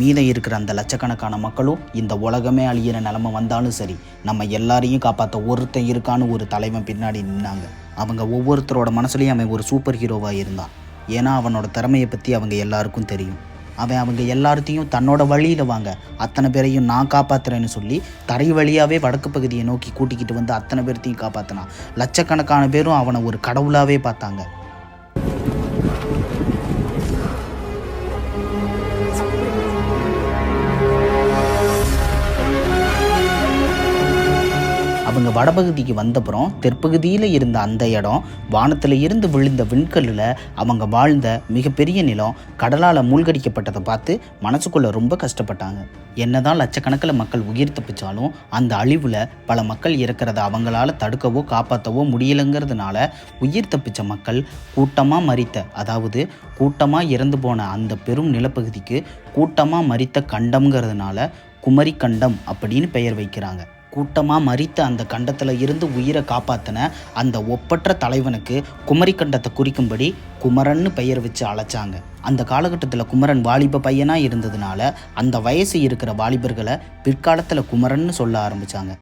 மீதம் இருக்கிற அந்த லட்சக்கணக்கான மக்களும் இந்த உலகமே அழியிற நிலமை வந்தாலும் சரி நம்ம எல்லாரையும் காப்பாற்ற ஒருத்தன் இருக்கான்னு ஒரு தலைவன் பின்னாடி நின்னாங்க. அவங்க ஒவ்வொருத்தரோட மனசுலையும் அவன் ஒரு சூப்பர் ஹீரோவாக இருந்தான். ஏன்னா அவனோட திறமையை பற்றி அவங்க எல்லாருக்கும் தெரியும். அவன் அவங்க எல்லார்த்தையும் தன்னோட வழியில் வாங்க அத்தனை பேரையும் நான் காப்பாத்துறேன்னு சொல்லி தரை வழியாகவே வடக்கு பகுதியை நோக்கி கூட்டிக்கிட்டு வந்து அத்தனை பேர்த்தையும் காப்பாற்றினான் லட்சக்கணக்கான பேரும் அவனை ஒரு கடவுளாகவே பார்த்தாங்க. அவங்க வடபகுதிக்கு வந்தப்புறம் தெற்பகுதியில் இருந்த அந்த இடம் வானத்தில் இருந்து விழுந்த விண்கல்லில் அவங்க வாழ்ந்த மிகப்பெரிய நிலம் கடலால் மூழ்கடிக்கப்பட்டதை பார்த்து மனசுக்குள்ளே ரொம்ப கஷ்டப்பட்டாங்க. என்னதான் லட்சக்கணக்கில் மக்கள் உயிர் தப்பிச்சாலும் அந்த அழிவில் பல மக்கள் இறக்கிறத அவங்களால தடுக்கவோ காப்பாற்றவோ முடியலைங்கிறதுனால உயிர் தப்பிச்ச மக்கள் கூட்டமாக மறித்த அதாவது கூட்டமாக இறந்து போன அந்த பெரும் நிலப்பகுதிக்கு கூட்டமாக மறித்த கண்டம்ங்கிறதுனால குமரி கண்டம் அப்படின்னு பெயர் வைக்கிறாங்க. கூட்டமாக மறித்த அந்த கண்டத்தில் இருந்து உயிரை காப்பாற்றின அந்த ஒப்பற்ற தலைவனுக்கு குமரி கண்டத்தை குறிக்கும்படி குமரன்னு பெயர் வச்சு அழைச்சாங்க. அந்த காலகட்டத்தில் குமரன் வாலிப பையனாக இருந்ததுனால அந்த வயசு இருக்கிற வாலிபர்களை பிற்காலத்தில் குமரன்னு சொல்ல ஆரம்பித்தாங்க